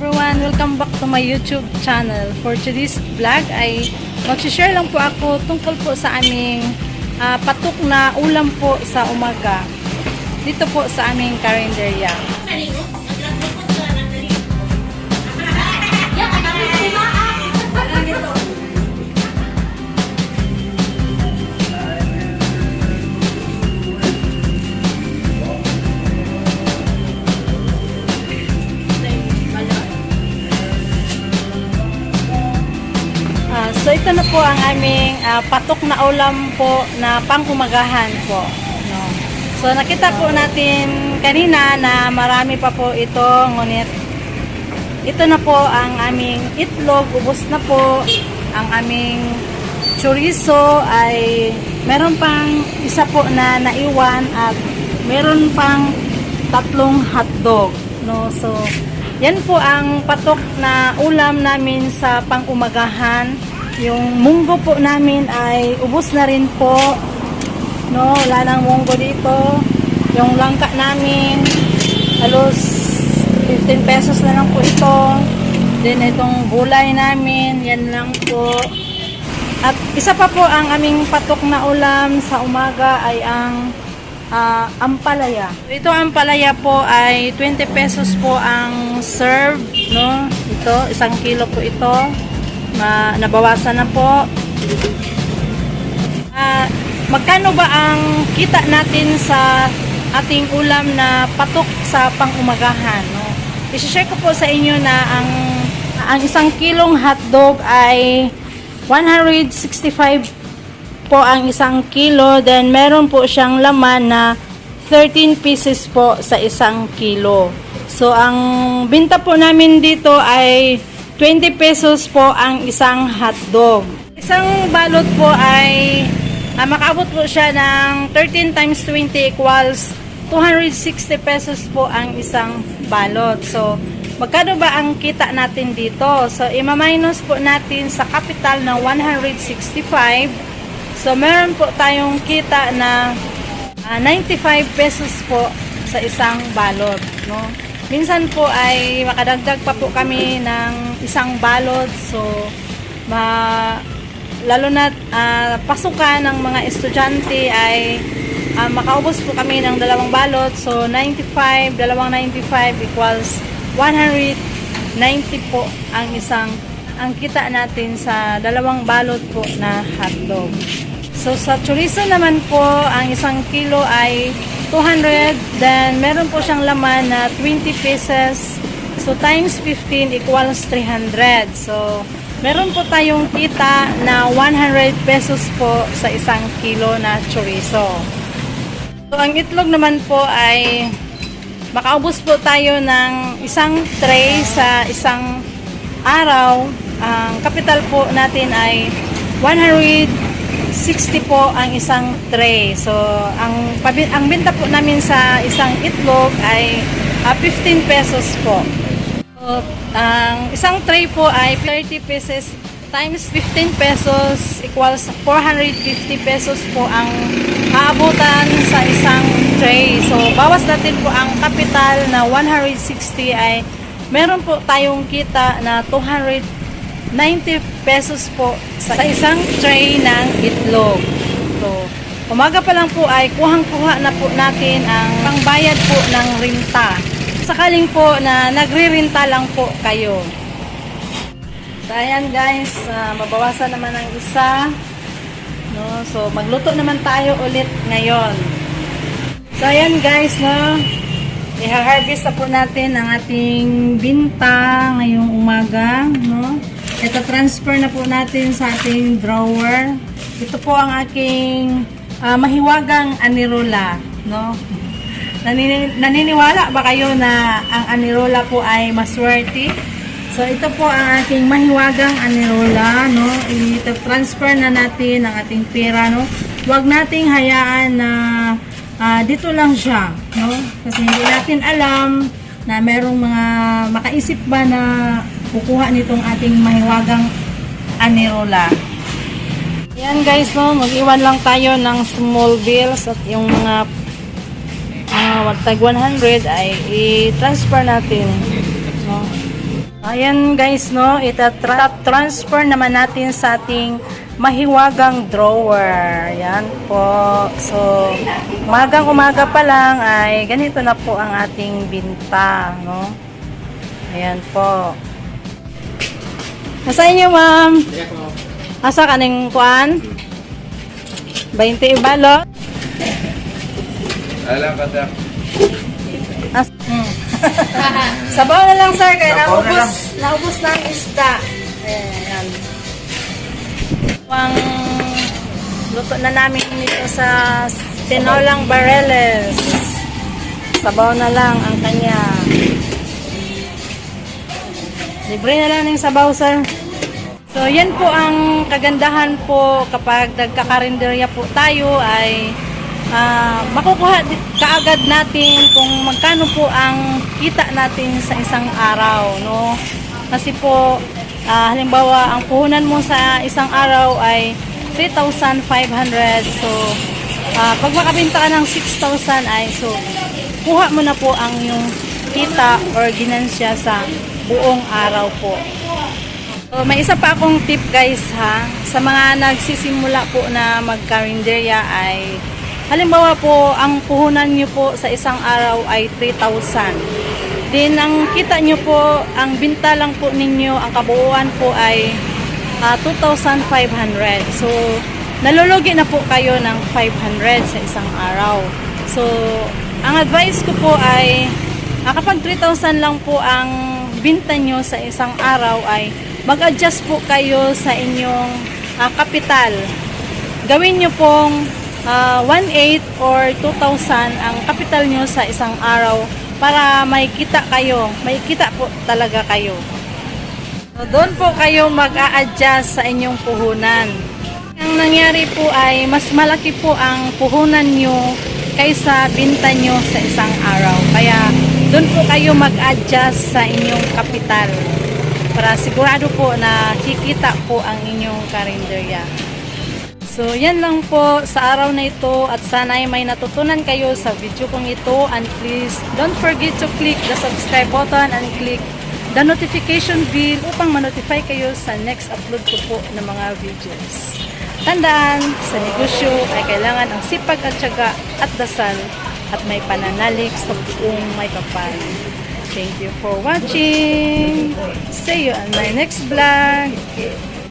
everyone! Welcome back to my YouTube channel. For today's vlog ay mag-share lang po ako tungkol po sa aming ah, patok na ulam po sa umaga. Dito po sa aming karinderya. So ito na po ang aming ah, patok na ulam po na pangumagahan po. No? So nakita po natin kanina na marami pa po ito, ngunit ito na po ang aming itlog, ubos na po ang aming chorizo ay meron pang isa po na naiwan at meron pang tatlong hotdog. No? So, yan po ang patok na ulam namin sa pangumagahan. Yung munggo po namin ay ubos na rin po. No, wala nang munggo dito. Yung langka namin, halos 15 pesos na lang po ito. Then itong gulay namin, yan lang po. At isa pa po ang aming patok na ulam sa umaga ay ang ah, ampalaya. Ito ampalaya po ay 20 pesos po ang serve, no? Ito, isang kilo po ito. Ma nabawasan na po. Ah, magkano ba ang kita natin sa ating ulam na patok sa pangumagahan, no? I-share ko po sa inyo na ang ang isang kilong hotdog ay 165 po ang isang kilo. Then, meron po siyang laman na 13 pieces po sa isang kilo. So, ang binta po namin dito ay 20 pesos po ang isang hotdog. Isang balot po ay ah, makaabot po siya ng 13 times 20 equals 260 pesos po ang isang balot. So, magkano ba ang kita natin dito? So, ima-minus po natin sa capital na 165 So, meron po tayong kita na ah, 95 pesos po sa isang balot, no? Minsan po ay makadagdag pa po kami ng isang balot. So, ma lalo na ah, pasukan ng mga estudyante ay ah, makaubos po kami ng dalawang balot. So, 95, dalawang 95 equals 190 po ang isang ang kita natin sa dalawang balot po na hotdog. So, sa chorizo naman po, ang isang kilo ay 200. Then, meron po siyang laman na 20 pieces. So, times 15 equals 300. So, meron po tayong kita na 100 pesos po sa isang kilo na chorizo. So, ang itlog naman po ay makaubos po tayo ng isang tray sa isang araw. Ang capital po natin ay 100 60 po ang isang tray. So, ang ang benta po namin sa isang itlog ay ah, 15 pesos po. So, ang isang tray po ay 30 pieces times 15 pesos equals 450 pesos po ang aabutan sa isang tray. So, bawas natin po ang capital na 160 ay meron po tayong kita na 200 90 pesos po sa isang tray ng itlog. So, umaga pa lang po ay kuhang-kuha na po natin ang pangbayad po ng rinta. Sakaling po na nagre-rinta lang po kayo. So, ayan guys, ah, mabawasan naman ang isa. No? So, magluto naman tayo ulit ngayon. So, ayan guys, no? I-harvest na po natin ang ating binta ngayong umaga, no? Ito, transfer na po natin sa ating drawer. Ito po ang aking ah, mahiwagang anirola, no? Nanini- naniniwala ba kayo na ang anirola po ay maswerte? So, ito po ang aking mahiwagang anirola, no? I-transfer na natin ang ating pera, no? Huwag nating hayaan na ah, dito lang siya, no? Kasi hindi natin alam na merong mga makaisip ba na kukuha nitong ating mahiwagang anirola. Yan guys, no, mag-iwan lang tayo ng small bills at yung mga uh, tag 100 ay i-transfer natin. No? Ayan guys, no, ita-transfer naman natin sa ating mahiwagang drawer. Yan po. So, umagang umaga pa lang ay ganito na po ang ating binta, no. Ayan po. Nasa inyo, ma'am? Asa kaning kuan? 20 ibalo? Alam ka. Sabaw na lang, sir. Kaya Sabaw na naubos, naubos na ang isda. Ayan. Pang luto na namin nito sa tinolang bareles. Sabaw na lang ang kanya. Libre na lang ng sabaw, sir. So, yan po ang kagandahan po kapag nagkakarinderya po tayo ay ah, makukuha kaagad natin kung magkano po ang kita natin sa isang araw, no? Kasi po, ah, halimbawa, ang puhunan mo sa isang araw ay 3,500. So, ah, pag makabenta ka ng 6,000 ay so, kuha mo na po ang yung kita or ginansya sa buong araw po. So, may isa pa akong tip guys ha. Sa mga nagsisimula po na magkarinderya ay halimbawa po ang puhunan nyo po sa isang araw ay 3,000. Then ang kita nyo po, ang binta lang po ninyo, ang kabuuan po ay ah, 2,500. So nalulugi na po kayo ng 500 sa isang araw. So ang advice ko po ay ah, kapag 3,000 lang po ang binta nyo sa isang araw ay mag-adjust po kayo sa inyong ah, kapital. Gawin nyo pong ah, 1.8 or 2,000 ang kapital nyo sa isang araw para may kita kayo. May kita po talaga kayo. So, doon po kayo mag-a-adjust sa inyong puhunan. Ang nangyari po ay mas malaki po ang puhunan nyo kaysa binta nyo sa isang araw. Kaya doon po kayo mag-adjust sa inyong kapital para sigurado po na kikita po ang inyong karinderya. So, yan lang po sa araw na ito at sana ay may natutunan kayo sa video kong ito and please don't forget to click the subscribe button and click the notification bell upang ma-notify kayo sa next upload ko po ng mga videos. Tandaan, sa negosyo ay kailangan ang sipag at syaga at dasal at may pananalig sa buong may kapal. Thank you for watching. See you on my next vlog.